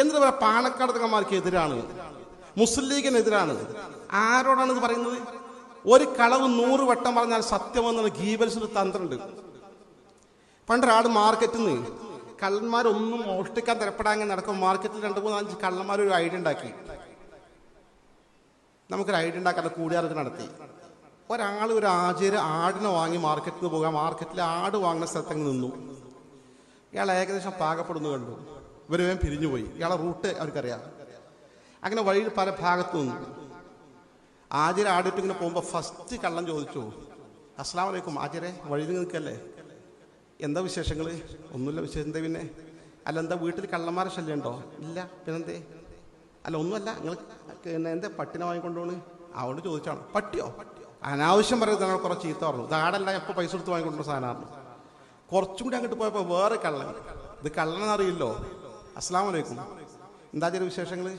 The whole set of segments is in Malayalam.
എന്നിട്ട് പറയാം പാണക്കാടകന്മാർക്ക് എതിരാണ് മുസ്ലിം ലീഗിനെതിരാണ്. ആരോടാണ് ഇത് പറയുന്നത്? ഒരു കളവ് നൂറ് വട്ടം പറഞ്ഞാൽ സത്യമെന്നുള്ള ഗീബൽസിന്റെ തന്ത്രമുണ്ട്. പണ്ടൊരാൾ മാർക്കറ്റിൽ നിന്ന് കള്ളന്മാരൊന്നും മോഷ്ടിക്കാൻ തരപ്പെടാങ്ങി നടക്കും മാർക്കറ്റിൽ രണ്ട് മൂന്ന് അഞ്ച് കള്ളന്മാർ ഒരു ഐഡിയ ഉണ്ടാക്കി. നമുക്കൊരു ഐഡിയ ഉണ്ടാക്കാൻ കൂടിയാർക്ക് നടത്തി. ഒരാൾ ഒരു ആചാര്യ ആടിനെ വാങ്ങി മാർക്കറ്റിൽ പോകാം. മാർക്കറ്റിൽ ആട് വാങ്ങുന്ന സ്ഥലത്തങ്ങ് നിന്നു. ഇയാൾ ഏകദേശം പാകപ്പെടുന്നു കണ്ടു. ഇവർ വേഗം പിരിഞ്ഞുപോയി. ഇയാളെ റൂട്ട് അവർക്കറിയാം. അങ്ങനെ വഴിയിൽ പല ഭാഗത്തു നിന്നു. ആചര ആടിട്ട് ഇങ്ങനെ പോകുമ്പോൾ ഫസ്റ്റ് കള്ളം ചോദിച്ചു. അസ്സാം വലൈക്കും ആചാര്യ വഴി നിൽക്കല്ലേ? എന്താ വിശേഷങ്ങൾ ഒന്നുമില്ല വിശേഷം. എന്താ പിന്നെ? അല്ല എന്താ വീട്ടിൽ കള്ളന്മാരെ ശല്യം ഉണ്ടോ? ഇല്ല. പിന്നെന്തേ? അല്ല ഒന്നുമല്ല. നിങ്ങൾ എന്താ പട്ടിനെ വാങ്ങിക്കൊണ്ടുപോണ് അതുകൊണ്ട് ചോദിച്ചാണ് പട്ടിയോ? അനാവശ്യം പറയുന്നത് ഞങ്ങൾ കുറച്ച് ചീത്ത പറഞ്ഞു. ഇതാടല്ല എപ്പോൾ പൈസ കൊടുത്ത് വാങ്ങിക്കൊണ്ടുള്ള സാധനമാണ്. കുറച്ചും കൂടി അങ്ങോട്ട് പോയപ്പോൾ വേറെ കള്ളൻ. ഇത് കള്ളനെന്നറിയില്ലോ അസ്സാം വലൈക്കും എന്താ ചില വിശേഷങ്ങൾ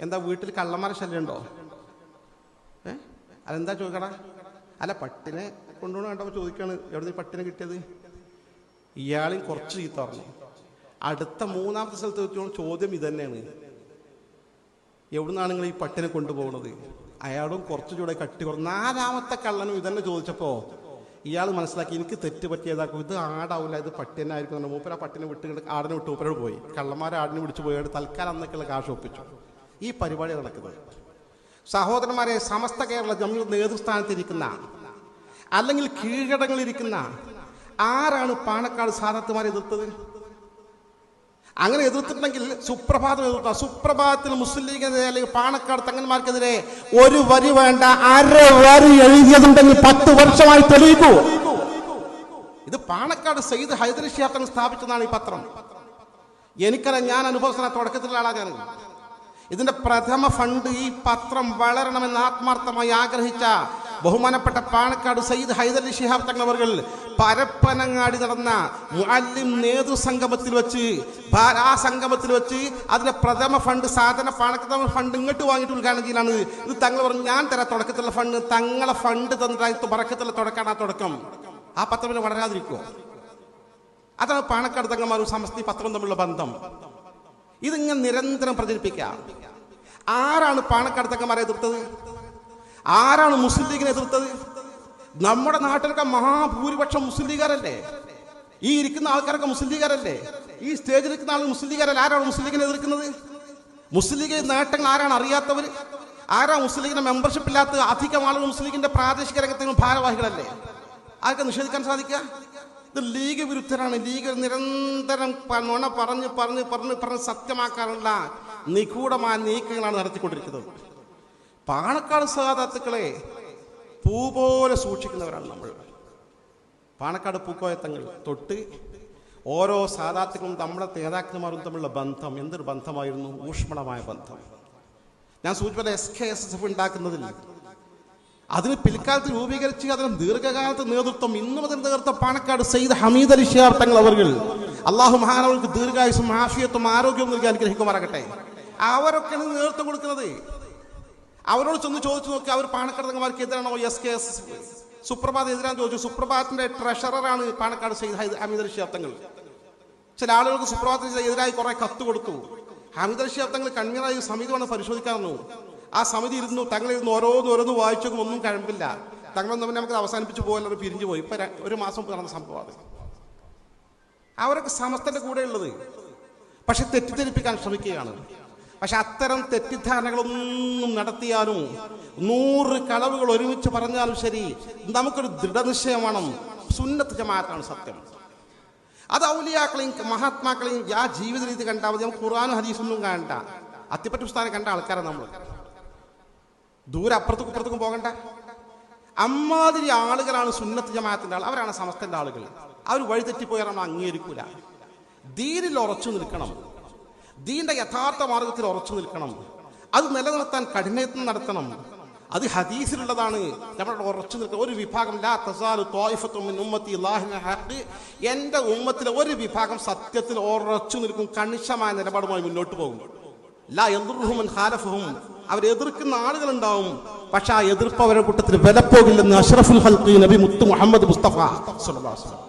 എന്താ വീട്ടിൽ കള്ളന്മാരെ ശല്യമുണ്ടോ? ഏ? അതെന്താ ചോദിക്കടാ? അല്ല പട്ടിനെ കൊണ്ടുപോകണ കണ്ടപ്പോൾ ചോദിക്കാണ്. എവിടെ പട്ടിനെ കിട്ടിയത്? ഇയാളും കുറച്ച് ചീത്ത പറഞ്ഞു. അടുത്ത മൂന്നാമത്തെ സ്ഥലത്ത് വെച്ചോളം ചോദ്യം ഇതന്നെയാണ്. എവിടുന്നാണ് നിങ്ങൾ ഈ പട്ടിനെ കൊണ്ടുപോകുന്നത് അയാളും കുറച്ച് ചൂടെ കട്ടി കുറഞ്ഞു നാലാമത്തെ കള്ളനും ഇതന്നെ ചോദിച്ചപ്പോൾ ഇയാൾ മനസ്സിലാക്കി എനിക്ക് തെറ്റ് പറ്റിയതാക്കും ഇത് ആടാവില്ല ഇത് പട്ടിയനായിരിക്കും ആയിരിക്കും മൂപ്പര പട്ടിനെ വിട്ട് ആടിനെ വിട്ട് മൂപ്പരോട് പോയി. കള്ളന്മാരെ ആടിനെ വിളിച്ചു പോയിട്ട് തൽക്കാലം അന്നൊക്കെയുള്ള കാശ് ഒപ്പിച്ചു. ഈ പരിപാടി നടക്കുന്നത്. സഹോദരന്മാരെ സമസ്ത കേരള ജമ്മു നേതൃസ്ഥാനത്തിരിക്കുന്ന അല്ലെങ്കിൽ കീഴടങ്ങളിരിക്കുന്ന ആരാണ് പാണക്കാട് സാധാത്തുമാരെ എതിർത്തത്? അങ്ങനെ എതിർത്തിട്ടുണ്ടെങ്കിൽ സുപ്രഭാതം എതിർത്ത സുപ്രഭാതത്തിൽ മുസ്ലിം ലീഗിനെതിരെ അല്ലെങ്കിൽ പാണക്കാട് തങ്ങന്മാർക്കെതിരെ ഒരു വരി വേണ്ട അര വരി എഴുതിയതുണ്ടെങ്കിൽ പത്ത് വർഷമായി തെളിയിക്കൂ. ഇത് പാണക്കാട് സയ്യിദ് ഹൈദരി ഷിയാത്തൻ സ്ഥാപിച്ചതാണ് ഈ പത്രം. എനിക്കറിയാം ഞാൻ അനുഭവസ്ഥന തുടക്കത്തിലുള്ള ആളാണ് ഇതിന്റെ പ്രഥമ ഫണ്ട് ഈ പത്രം വളരണമെന്ന് ആത്മാർത്ഥമായി ആഗ്രഹിച്ച ബഹുമാനപ്പെട്ട പാണക്കാട് സയ്യിദ് ഹൈദലി ഷിഹാബ് തങ്ങളവർ പരപ്പനങ്ങാടി നടന്ന മുഅല്ലിം നേതൃ സംഗമത്തിൽ വെച്ച് ആ സംഗമത്തിൽ വെച്ച് അതിലെ പ്രഥമ ഫണ്ട് സാധന പാണക്കഥമ ഫണ്ട് ഇങ്ങോട്ട് വാങ്ങിയിട്ട് ഉദ്ഘാടനം ഇത് തങ്ങൾ പറഞ്ഞു ഞാൻ തരാം തുടക്കത്തിലുള്ള ഫണ്ട്. തങ്ങളെ ഫണ്ട് തന്നിട്ട് പറക്കത്തിലുള്ള തുടക്കാണ് ആ തുടക്കം. ആ പത്രം പിന്നെ വളരാതിരിക്കുമോ അതാണ് പാണക്കാട് തങ്ങന്മാരും സമസ്തി പത്രം തമ്മിലുള്ള ബന്ധം. ഇതിങ്ങനെ നിരന്തരം പ്രചരിപ്പിക്കാം ആരാണ് പാണക്കാട് തങ്ങന്മാരെ എതിർത്തത്? ആരാണ് മുസ്ലിം ലീഗിനെ എതിർത്തത്? നമ്മുടെ നാട്ടിലൊക്കെ മഹാഭൂരിപക്ഷം മുസ്ലിം ലീഗാരല്ലേ ഈ ഇരിക്കുന്ന ആൾക്കാരൊക്കെ മുസ്ലിം ലീഗാരല്ലേ ഈ സ്റ്റേജിൽ ഇരിക്കുന്ന ആൾ മുസ്ലിം ലീഗാരല്ല ആരാണ് മുസ്ലിം ലീഗിനെ എതിർക്കുന്നത്? മുസ്ലിം ലീഗ് നേട്ടങ്ങൾ ആരാണ് അറിയാത്തവർ ആരാ മുസ്ലിം ലീഗിന്റെ മെമ്പർഷിപ്പ് ഇല്ലാത്ത അധികം ആളുകൾ മുസ്ലിം ലീഗിന്റെ പ്രാദേശിക രംഗത്തെ ഭാരവാഹികളല്ലേ? ആർക്ക് നിഷേധിക്കാൻ സാധിക്കുക? ഇത് ലീഗ് വിരുദ്ധരാണ്. ലീഗ് നിരന്തരം നുണ പറഞ്ഞ് പറഞ്ഞ് പറഞ്ഞ് പറഞ്ഞ് സത്യമാക്കാനുള്ള നിഗൂഢമായ നീക്കങ്ങളാണ് നടത്തിക്കൊണ്ടിരിക്കുന്നത്. പാണക്കാട് സഹതാത്തുക്കളെ പൂ പോലെ സൂക്ഷിക്കുന്നവരാണ് നമ്മൾ. പാണക്കാട് പൂക്കോയത്തങ്ങൾ തൊട്ട് ഓരോ സാധാത്തുക്കളും നമ്മുടെ നേതാക്കന്മാരും തമ്മിലുള്ള ബന്ധം എന്തൊരു ബന്ധമായിരുന്നു? ഊഷ്മളമായ ബന്ധം. ഞാൻ സൂചിപ്പിച്ച S K S S F ഉണ്ടാക്കുന്നതിൽ. അതിന് പിൽക്കാലത്ത് രൂപീകരിച്ച് അതിന് ദീർഘകാലത്ത് നേതൃത്വം ഇന്നും അതിന് നേതൃത്വം പാണക്കാട് സയ്യിദ് ഹമീദ് അലി ഷിയാർ തങ്ങൾ അവർ അള്ളാഹു മഹാനവർക്ക് ദീർഘായുസും ആഫിയത്തും ആരോഗ്യവും നൽകി അനുഗ്രഹിക്കുമാറാകട്ടെ. അവരൊക്കെയാണ് നേതൃത്വം കൊടുക്കുന്നത്. അവരോട് ചെന്ന് ചോദിച്ചു നോക്കി അവർ പാണക്കാട് തങ്ങന്മാർക്ക് എതിരാണോ? എസ് കെ എസ് സുപ്രഭാത് എതിരാന്ന് ചോദിച്ചു. സുപ്രഭാതത്തിന്റെ ട്രഷററാണ് പാണക്കാട് സയ്യിദ് ഹൈദ് ഹമീദ് തങ്ങൾ ചില ആളുകൾക്ക് സുപ്രഭാതത്തിന് എതിരായി കുറെ കത്ത് കൊടുത്തു. ഹമീദ് അലി ഷിയാർ തങ്ങൾ വന്ന് സമിതിയാണ് പരിശോധിക്കാറുന്നു ആ സമിതി ഇരുന്നു തങ്ങളിരുന്ന് ഓരോന്ന് ഓരോന്ന് വായിച്ചൊക്കെ ഒന്നും കഴിമ്പില്ല തങ്ങളൊന്നും പിന്നെ നമുക്ക് അവസാനിപ്പിച്ച് പോയല്ലോ പിരിഞ്ഞു പോയി. ഇപ്പൊ ഒരു മാസം നടന്ന സംഭവം അത്. അവരൊക്കെ സമസ്തന്റെ കൂടെ ഉള്ളത് പക്ഷെ തെറ്റിദ്ധരിപ്പിക്കാൻ ശ്രമിക്കുകയാണ്. പക്ഷെ അത്തരം തെറ്റിദ്ധാരണകളൊന്നും നടത്തിയാലും നൂറ് കളവുകൾ ഒരുമിച്ച് പറഞ്ഞാലും ശരി നമുക്കൊരു ദൃഢനിശ്ചയമാണ് സുന്നത്ത് ജമാഅത്താണ് സത്യം. അത് ഔലിയാക്കളെയും മഹാത്മാക്കളെയും ആ ജീവിത രീതി കണ്ടാൽ മതി. നമുക്ക് ഖുർആാനും ഹദീസൊന്നും കാണണ്ട. അത്തിപ്പറ്റ പുസ്തകം കണ്ട ആൾക്കാരാണ് നമ്മൾ ദൂരെ അപ്പുറത്തേക്കും ഇപ്പുറത്തേക്കും പോകണ്ട. അമ്മാതിരി ആളുകളാണ് സുന്നത്ത് ജമാഅത്തിന്റെ ആൾ. അവരാണ് സമസ്തന്റെ ആളുകൾ. അവർ വഴിതെറ്റിപ്പോയാൽ നമ്മൾ അംഗീകരിക്കൂല. ദീനിൽ ഉറച്ചു നിൽക്കണം. ദീന്റെ യഥാർത്ഥ മാർഗത്തിൽ ഉറച്ചു നിൽക്കണം. അത് നിലനിർത്താൻ കഠിനയത്നം നടത്തണം. അത് ഹദീസിലുള്ളതാണ്. നമ്മുടെ ഉറച്ചു നിൽക്കുന്ന ഒരു വിഭാഗം ലാ തസാലു ത്വായിഫത്തും മിൻ ഉമ്മത്തി അല്ലാഹിന ഹഖ് എന്റെ ഉമ്മത്തിലെ ഒരു വിഭാഗം സത്യത്തിൽ ഉറച്ചു നിൽക്കും കണിശമായ നിലപാടുമായി മുന്നോട്ട് പോകും. ലാ എതിർഹും ഹാലഫും അവർ എതിർക്കുന്ന ആളുകളുണ്ടാവും. പക്ഷെ ആ എതിർപ്പ് അവരുടെ കൂട്ടത്തിൽ വിലപ്പോകില്ലെന്ന് അഷ്റഫുൽ ഹൽഖി നബി മുത്തു മുഹമ്മദ് മുസ്തഫ വസല്ലം